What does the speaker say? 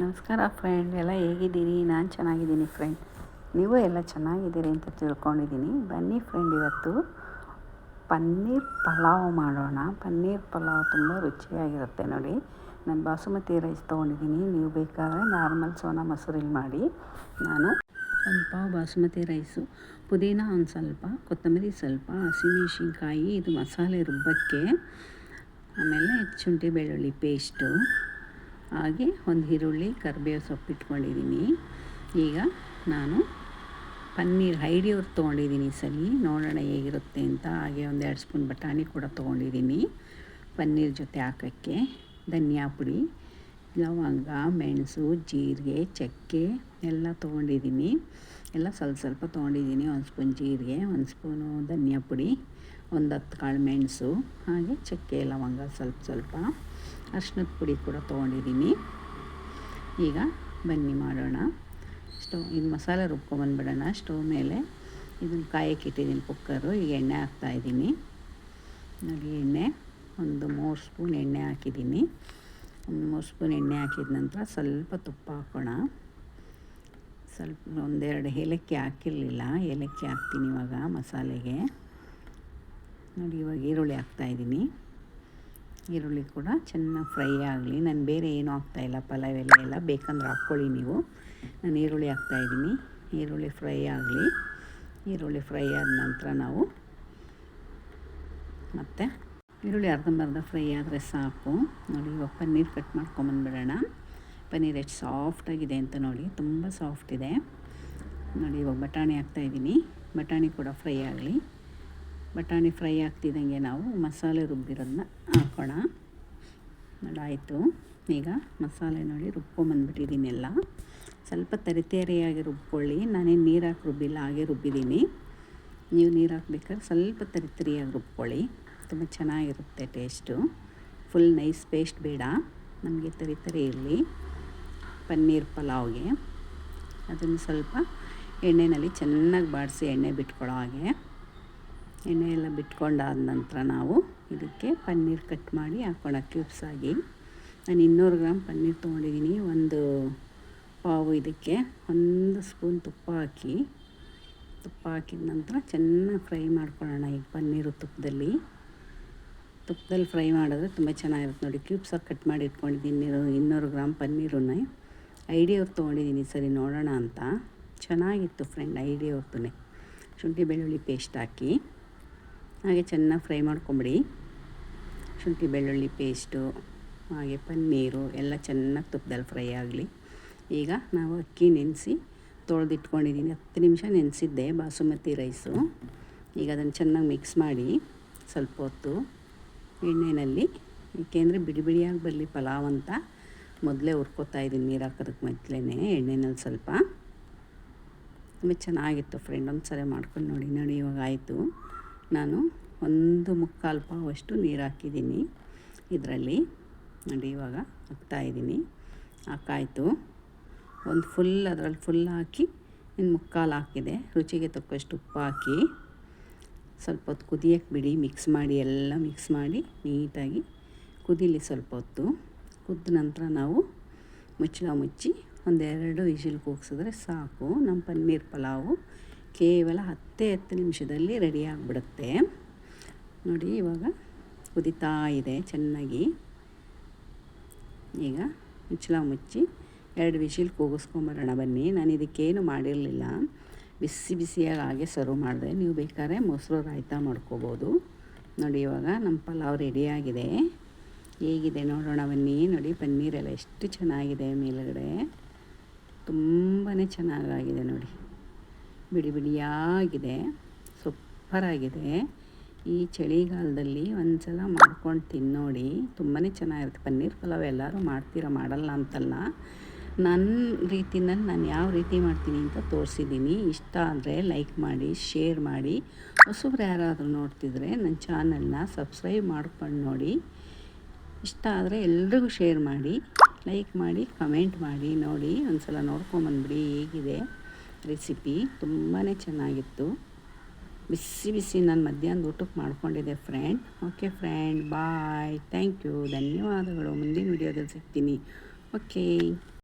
ನಮಸ್ಕಾರ ಫ್ರೆಂಡ್ ಎಲ್ಲ ಹೇಗಿದ್ದೀರಿ? ನಾನು ಚೆನ್ನಾಗಿದ್ದೀನಿ ಫ್ರೆಂಡ್ ನೀವು ಎಲ್ಲ ಚೆನ್ನಾಗಿದ್ದೀರಿ ಅಂತ ತಿಳ್ಕೊಂಡಿದ್ದೀನಿ. ಬನ್ನಿ ಫ್ರೆಂಡ್ ಇವತ್ತು ಪನ್ನೀರ್ ಪಲಾವ್ ಮಾಡೋಣ. ಪನ್ನೀರ್ ಪಲಾವ್ ತುಂಬ ರುಚಿಯಾಗಿರುತ್ತೆ ನೋಡಿ. ನಾನು ಬಾಸುಮತಿ ರೈಸ್ ತೊಗೊಂಡಿದ್ದೀನಿ. ನೀವು ಬೇಕಾದರೆ ನಾರ್ಮಲ್ ಸೋನಾ ಮೊಸರಲ್ಲಿ ಮಾಡಿ. ನಾನು ಒಂದು ಪಾವ್ ಬಾಸುಮತಿ ರೈಸು ಪುದೀನ ಒಂದು ಸ್ವಲ್ಪ, ಕೊತ್ತಂಬರಿ ಸ್ವಲ್ಪ, ಹಸಿಮೆಣ್ಸಿನ್ಕಾಯಿ, ಇದು ಮಸಾಲೆ ರುಬ್ಬಕ್ಕೆ, ಆಮೇಲೆ ಶುಂಠಿ ಬೆಳ್ಳುಳ್ಳಿ ಪೇಸ್ಟು ಹಾಗೆ ಒಂದು ಈರುಳ್ಳಿ ಕರಿಬೇವು ಸೊಪ್ಪು ಇಟ್ಕೊಂಡಿದ್ದೀನಿ. ಈಗ ನಾನು ಪನ್ನೀರ್ ಹೈಡಿಯವ್ರು ತೊಗೊಂಡಿದ್ದೀನಿ ಸಲಿ. ನೋಡೋಣ ಹೇಗಿರುತ್ತೆ ಅಂತ. ಹಾಗೆ ಒಂದು ಎರಡು ಸ್ಪೂನ್ ಬಟಾಣಿ ಕೂಡ ತೊಗೊಂಡಿದ್ದೀನಿ ಪನ್ನೀರ್ ಜೊತೆ ಹಾಕೋಕ್ಕೆ. ಧನಿಯಾ ಪುಡಿ, ಲವಂಗ, ಮೆಣಸು, ಜೀರಿಗೆ, ಚಕ್ಕೆ ಎಲ್ಲ ತೊಗೊಂಡಿದ್ದೀನಿ. ಎಲ್ಲ ಸ್ವಲ್ಪ ಸ್ವಲ್ಪ ತೊಗೊಂಡಿದ್ದೀನಿ. ಒಂದು ಸ್ಪೂನ್ ಜೀರಿಗೆ, ಒಂದು ಸ್ಪೂನು ಧನಿಯಾ ಪುಡಿ. ಒಂದು ಹತ್ತು ಕಾಳು ಮೆಣಸು, ಹಾಗೆ ಚಕ್ಕೆ ಲವಂಗ ಸ್ವಲ್ಪ ಸ್ವಲ್ಪ. ಅರ್ಶಿನದ ಪುಡಿ ಕೂಡ ತೊಗೊಂಡಿದ್ದೀನಿ. ಈಗ ಬನ್ನಿ ಮಾಡೋಣ. ಸ್ಟವ್ ಇದು ಮಸಾಲೆ ರುಬ್ಕೊಂಬಂದ್ಬಿಡೋಣ ಸ್ಟವ್ ಮೇಲೆ ಇದನ್ನು ಕಾಯಕ್ಕೆ ಇಟ್ಟಿದ್ದೀನಿ ಕುಕ್ಕರು. ಈಗ ಎಣ್ಣೆ ಹಾಕ್ತಾಯಿದ್ದೀನಿ ನೋಡಿ, ಎಣ್ಣೆ, ಒಂದು ಮೂರು ಸ್ಪೂನ್ ಎಣ್ಣೆ ಹಾಕಿದ್ದೀನಿ. ಒಂದು ಮೂರು ಸ್ಪೂನ್ ಎಣ್ಣೆ ಹಾಕಿದ ನಂತರ ಸ್ವಲ್ಪ ತುಪ್ಪ ಹಾಕೋಣ. ಸ್ವಲ್ಪ, ಒಂದೆರಡು ಏಲಕ್ಕಿ ಹಾಕಿರಲಿಲ್ಲ. ಏಲಕ್ಕಿ ಹಾಕ್ತೀನಿ ಇವಾಗ ಮಸಾಲೆಗೆ. ನೋಡಿ, ಇವಾಗ ಈರುಳ್ಳಿ ಹಾಕ್ತಾಯಿದ್ದೀನಿ ಈರುಳ್ಳಿ ಕೂಡ ಚೆನ್ನಾಗಿ ಫ್ರೈ ಆಗಲಿ. ನಾನು ಬೇರೆ ಏನೂ ಹಾಕ್ತಾಯಿಲ್ಲ ಪಲಾವ್ ಎಲೆ ಎಲ್ಲ ಬೇಕಂದ್ರೆ ಹಾಕ್ಕೊಳ್ಳಿ ನೀವು. ನಾನು ಈರುಳ್ಳಿ ಹಾಕ್ತಾಯಿದ್ದೀನಿ ಈರುಳ್ಳಿ ಫ್ರೈ ಆಗಲಿ. ಈರುಳ್ಳಿ ಫ್ರೈ ಆದ ನಂತರ ನಾವು ಮತ್ತು ಈರುಳ್ಳಿ ಅರ್ಧಂಬರ್ಧ ಫ್ರೈ ಆದರೆ ಸಾಕು. ನೋಡಿ, ಇವಾಗ ಪನ್ನೀರ್ ಕಟ್ ಮಾಡ್ಕೊಂಬಂದ್ಬಿಡೋಣ ಪನ್ನೀರ್ ಎಷ್ಟು ಸಾಫ್ಟಾಗಿದೆ ಅಂತ ನೋಡಿ, ತುಂಬ ಸಾಫ್ಟ್ ಇದೆ. ನೋಡಿ, ಇವಾಗ ಬಟಾಣಿ ಹಾಕ್ತಾಯಿದ್ದೀನಿ ಬಟಾಣಿ ಕೂಡ ಫ್ರೈ ಆಗಲಿ. ಬಟಾಣಿ ಫ್ರೈ ಆಗ್ತಿದ್ದಂಗೆ ನಾವು ಮಸಾಲೆ ರುಬ್ಬಿರೋದನ್ನ ಹಾಕೋಣ. ನೋಡಾಯಿತು ಈಗ ಮಸಾಲೆ ನೋಡಿ ರುಬ್ಕೊಂಬಂದ್ಬಿಟ್ಟಿದ್ದೀನಿ ಎಲ್ಲ. ಸ್ವಲ್ಪ ತರಿತೇರಿಯಾಗಿ ರುಬ್ಕೊಳ್ಳಿ. ನಾನೇನು ನೀರು ಹಾಕಿ ರುಬ್ಬಿಲ್ಲ, ಹಾಗೆ ರುಬ್ಬಿದ್ದೀನಿ. ನೀವು ನೀರು ಹಾಕ್ಬೇಕಾದ್ರೆ ಸ್ವಲ್ಪ ತರಿತರಿಯಾಗಿ ರುಬ್ಕೊಳ್ಳಿ. ತುಂಬ ಚೆನ್ನಾಗಿರುತ್ತೆ ಟೇಸ್ಟು. ಫುಲ್ ನೈಸ್ ಪೇಸ್ಟ್ ಬೇಡ. ನಮಗೆ ತರಿ ತರಿ ಇರಲಿ. ಪನ್ನೀರ್ ಪಲಾವ್ಗೆ. ಅದನ್ನು ಸ್ವಲ್ಪ ಎಣ್ಣೆಯಲ್ಲಿ ಚೆನ್ನಾಗಿ ಬಾಡಿಸಿ ಎಣ್ಣೆ ಬಿಟ್ಕೊಳ್ಳೋ ಹಾಗೆ. ಎಣ್ಣೆ ಎಲ್ಲ ಬಿಟ್ಕೊಂಡಾದ ನಂತರ ನಾವು ಇದಕ್ಕೆ ಪನ್ನೀರ್ ಕಟ್ ಮಾಡಿ ಹಾಕೋಣ ಕ್ಯೂಬ್ಸ್ ಆಗಿ. ನಾನು ಇನ್ನೂರು ಗ್ರಾಮ್ ಪನ್ನೀರ್ ತೊಗೊಂಡಿದ್ದೀನಿ ಒಂದು ಪಾವು ಇದಕ್ಕೆ ಒಂದು ಸ್ಪೂನ್ ತುಪ್ಪ ಹಾಕಿ. ತುಪ್ಪ ಹಾಕಿದ ನಂತರ ಚೆನ್ನಾಗಿ ಫ್ರೈ ಮಾಡ್ಕೊಳ್ಳೋಣ ಈಗ ಪನ್ನೀರು ತುಪ್ಪದಲ್ಲಿ. ತುಪ್ಪದಲ್ಲಿ ಫ್ರೈ ಮಾಡಿದ್ರೆ ತುಂಬ ಚೆನ್ನಾಗಿರುತ್ತೆ ನೋಡಿ. ಕ್ಯೂಬ್ಸಾಗಿ ಕಟ್ ಮಾಡಿ ಇಟ್ಕೊಂಡಿದ್ದೀನಿ ಇನ್ನೂರು ಗ್ರಾಮ್ ಪನ್ನೀರನ್ನ. ಐಡಿಯವ್ರು ತೊಗೊಂಡಿದ್ದೀನಿ ಸರಿ ನೋಡೋಣ ಅಂತ. ಚೆನ್ನಾಗಿತ್ತು ಫ್ರೆಂಡ್ ಐಡಿಯವ್ರದ್ದು ಶುಂಠಿ ಬೆಳ್ಳುಳ್ಳಿ ಪೇಸ್ಟ್ ಹಾಕಿ. ಹಾಗೆ ಚೆನ್ನಾಗಿ ಫ್ರೈ ಮಾಡ್ಕೊಂಬಿಡಿ. ಶುಂಠಿ, ಬೆಳ್ಳುಳ್ಳಿ ಪೇಸ್ಟು ಹಾಗೆ ಪನ್ನೀರು ಎಲ್ಲ ಚೆನ್ನಾಗಿ ತುಪ್ಪದಲ್ಲಿ ಫ್ರೈ ಆಗಲಿ. ಈಗ ನಾವು ಅಕ್ಕಿ ನೆನೆಸಿ ತೊಳೆದಿಟ್ಕೊಂಡಿದ್ದೀನಿ ಹತ್ತು ನಿಮಿಷ ನೆನೆಸಿದ್ದೆ ಬಾಸುಮತಿ ರೈಸು. ಈಗ ಅದನ್ನು ಚೆನ್ನಾಗಿ ಮಿಕ್ಸ್ ಮಾಡಿ ಸ್ವಲ್ಪ ಹೊತ್ತು ಎಣ್ಣೆಯಲ್ಲಿ ಏಕೆಂದರೆ ಬಿಡಿ ಬಿಡಿಯಾಗಿ ಬರಲಿ ಪಲಾವ್ ಅಂತ. ಮೊದಲೇ ಹುರ್ಕೋತಾ ಇದ್ದೀನಿ ನೀರು ಹಾಕೋದಕ್ಕೆ ಮೊದಲೇ ಎಣ್ಣೆನಲ್ಲಿ ಸ್ವಲ್ಪ. ತುಂಬ ಚೆನ್ನಾಗಿತ್ತು ಫ್ರೆಂಡ್ ಒಂದು ಸರಿ ಮಾಡ್ಕೊಂಡು ನೋಡಿ ನೋಡಿ ಇವಾಗ ಆಯಿತು. ನಾನು ಒಂದು ಮುಕ್ಕಾಲು ಪಾವಷ್ಟು ನೀರು ಹಾಕಿದ್ದೀನಿ ಇದರಲ್ಲಿ. ನೋಡಿ, ಇವಾಗ ಹಾಕ್ತಾಯಿದ್ದೀನಿ ಹಾಕಾಯಿತು. ಒಂದು ಫುಲ್, ಅದರಲ್ಲಿ ಫುಲ್ ಹಾಕಿ ಇನ್ನು ಮುಕ್ಕಾಲು ಹಾಕಿದೆ. ರುಚಿಗೆ ತಕ್ಕಷ್ಟು ಉಪ್ಪು ಹಾಕಿ ಸ್ವಲ್ಪ ಹೊತ್ತು ಕುದಿಯಕ್ಕೆ ಬಿಡಿ. ಮಿಕ್ಸ್ ಮಾಡಿ, ಎಲ್ಲ ಮಿಕ್ಸ್ ಮಾಡಿ ನೀಟಾಗಿ ಕುದೀಲಿ ಸ್ವಲ್ಪ ಹೊತ್ತು. ಕುದ್ದ ನಂತರ ನಾವು ಮುಚ್ಚಳ ಮುಚ್ಚಿ ಒಂದೆರಡು ವಿಶಿಲ್ ಕೂಗಿಸಿದ್ರೆ ಸಾಕು. ನಮ್ಮ ಪನ್ನೀರ್ ಪಲಾವು ಕೇವಲ ಹತ್ತೇ ಹತ್ತು ನಿಮಿಷದಲ್ಲಿ ರೆಡಿ ಆಗಿಬಿಡುತ್ತೆ. ನೋಡಿ, ಇವಾಗ ಕುದಿತಾ ಇದೆ ಚೆನ್ನಾಗಿ. ಈಗ ಮುಚ್ಚಳ ಮುಚ್ಚಿ ಎರಡು ವಿಶಿಲ್ ಕೂಗಿಸ್ಕೊಂಬರೋಣ ಬನ್ನಿ. ನಾನು ಇದಕ್ಕೇನು ಮಾಡಿರಲಿಲ್ಲ. ಬಿಸಿ ಬಿಸಿಯಾಗಿ ಹಾಗೆ ಸರ್ವ್ ಮಾಡಿದೆ. ನೀವು ಬೇಕಾದ್ರೆ ಮೊಸರು ರಾಯ್ತ ಮಾಡ್ಕೋಬೋದು. ನೋಡಿ, ಇವಾಗ ನಮ್ಮ ಪಲಾವ್ ರೆಡಿಯಾಗಿದೆ ಹೇಗಿದೆ ನೋಡೋಣ ಬನ್ನಿ. ನೋಡಿ, ಪನ್ನೀರೆಲ್ಲ ಎಷ್ಟು ಚೆನ್ನಾಗಿದೆ ಮೇಲುಗಡೆ. ತುಂಬಾ ಚೆನ್ನಾಗಾಗಿದೆ ನೋಡಿ. ಬಿಡಿ ಬಿಡಿಯಾಗಿದೆ ಸೂಪರಾಗಿದೆ. ಈ ಚಳಿಗಾಲದಲ್ಲಿ ಒಂದು ಸಲ ಮಾಡ್ಕೊಂಡು ತಿನ್ನೋಡಿ ತುಂಬಾ ಚೆನ್ನಾಗಿರುತ್ತೆ. ಪನ್ನೀರ್ ಪಲಾವ್ ಎಲ್ಲರೂ ಮಾಡ್ತೀರ, ಮಾಡಲ್ಲ ಅಂತಲ್ಲ. ನನ್ನ ರೀತಿನಲ್ಲಿ ನಾನು ಯಾವ ರೀತಿ ಮಾಡ್ತೀನಿ ಅಂತ ತೋರಿಸಿದ್ದೀನಿ. ಇಷ್ಟ ಆದರೆ ಲೈಕ್ ಮಾಡಿ ಶೇರ್ ಮಾಡಿ. ಹೊಸಬ್ರು ಯಾರಾದರೂ ನೋಡ್ತಿದ್ರೆ ನನ್ನ ಚಾನಲ್ನ ಸಬ್ಸ್ಕ್ರೈಬ್ ಮಾಡ್ಕೊಂಡು ನೋಡಿ. ಇಷ್ಟ ಆದರೆ ಎಲ್ರಿಗೂ ಶೇರ್ ಮಾಡಿ ಲೈಕ್ ಮಾಡಿ ಕಮೆಂಟ್ ಮಾಡಿ, ನೋಡಿ. ಒಂದು ಸಲ ನೋಡ್ಕೊಂಬಂದ್ಬಿಡಿ ಹೇಗಿದೆ? ರೆಸಿಪಿ ತುಂಬಾ ಚೆನ್ನಾಗಿತ್ತು. ಬಿಸಿ ಬಿಸಿ ನಾನು ಮಧ್ಯಾಹ್ನದ ಊಟಕ್ಕೆ ಮಾಡ್ಕೊಂಡಿದ್ದೆ friend okay friend bye thank you ಧನ್ಯವಾದಗಳು. ಮುಂದಿನ ವಿಡಿಯೋದಲ್ಲಿ ಸಿಗ್ತೀನಿ. ಓಕೆ